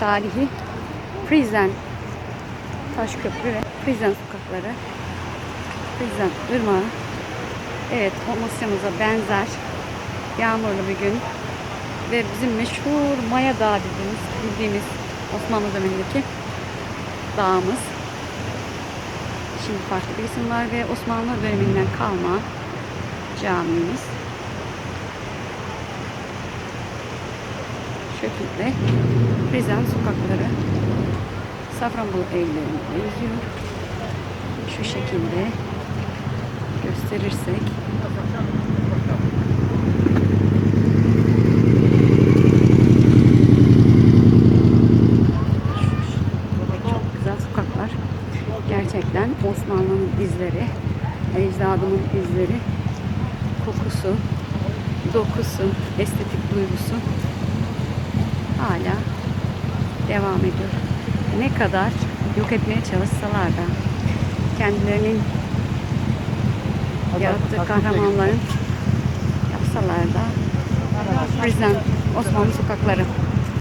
tarihi Frizen taş köprü ve Frizen sokakları. Frizen ırmağı. Evet, Amasya'mıza benzer yağmurlu bir gün ve bizim meşhur Maya Dağı dediğimiz, bildiğimiz Osmanlı dönemindeki dağımız. Şimdi farklı bir isim var ve Osmanlı döneminden kalma camimiz. Şekilde Prizren sokakları Safranbolu evlerine benziyor. Şu şekilde gösterirsek çok güzel sokaklar. Gerçekten Osmanlı'nın izleri, ecdadımın izleri, kokusu, dokusu, estetik duygusu hala devam ediyor. Ne kadar yok etmeye çalışsalar da kendilerinin yarattığı kahramanların yapsalar da Prizren Osmanlı sokakları